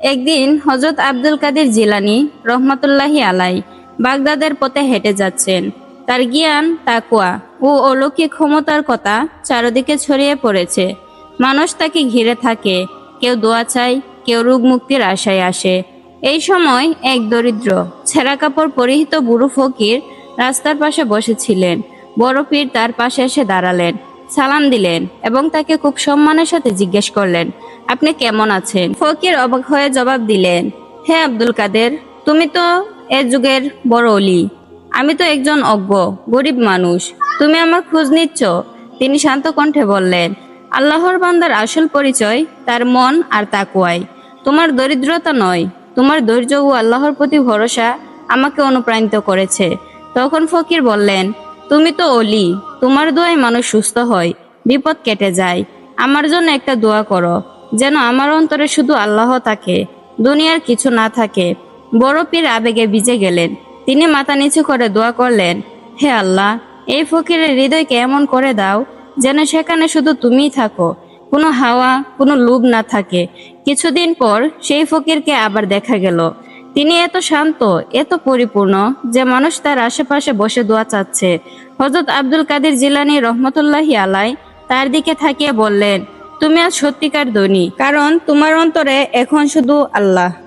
একদিন হজরত আব্দুল কাদের জিলানি রহমতুল্লাহি আলাই বাগদাদের পথে হেঁটে যাচ্ছেন। তার জ্ঞান তাকুয়া ও অলৌকিক ক্ষমতার কথা চারদিকে ছড়িয়ে পড়েছে। মানুষ তাকে ঘিরে থাকে। কেউ দোয়া চায়, কেউ রোগ মুক্তির আশায় আসে। এই সময় এক দরিদ্র, ছেঁড়া কাপড় পরিহিত বুড়ো ফকির রাস্তার পাশে বসেছিলেন। বড় পীর তার পাশে এসে দাঁড়ালেন। সালাম দিলেন এবং তাকে খুব সম্মানের সাথে জিজ্ঞেস করলেন, আপনি কেমন আছেন? ফকির অবাক হয়ে জবাব দিলেন, হে আব্দুল কাদের, তুমি তো এ যুগের বড় অলি। আমি তো একজন অজ্ঞ, গরিব মানুষ। তুমি আমার খোঁজ নিচ্ছ? তিনি শান্ত কণ্ঠে বললেন, আল্লাহর বান্দার আসল পরিচয় তার মন আর তাকুয়াই। তোমার দরিদ্রতা নয়, তোমার ধৈর্য ও আল্লাহর প্রতি ভরসা আমাকে অনুপ্রাণিত করেছে। তখন ফকির বললেন তুমি তো অলি, তোমার দোয়ায় মানুষ সুস্থ হয়, বিপদ কেটে যায়। আমার জন্য একটা দোয়া করো, যেন আমার অন্তরে শুধু আল্লাহ থাকে, দুনিয়ার কিছু না থাকে। বড় পীর আবেগে ভিজে গেলেন, তিনি মাথা নিচু করে দোয়া করলেন, হে আল্লাহ, এই ফকিরের হৃদয়কে এমন করে দাও, যেন সেখানে শুধু তুমিই থাকো, কোনো হাওয়া, কোনো লোভ না থাকে। কিছুদিন পর সেই ফকিরকে আবার দেখা গেল তিনি এত শান্ত, এত পরিপূর্ণ যে মানুষ তার আশেপাশে বসে দোয়া চাচ্ছে। হজরত আব্দুল কাদের জিলানি রহমতুল্লাহি আলাই তার দিকে থাকিয়ে বললেন, তুমি আজ সত্যিকার ধনী, কারণ তোমার অন্তরে এখন শুধু আল্লাহ।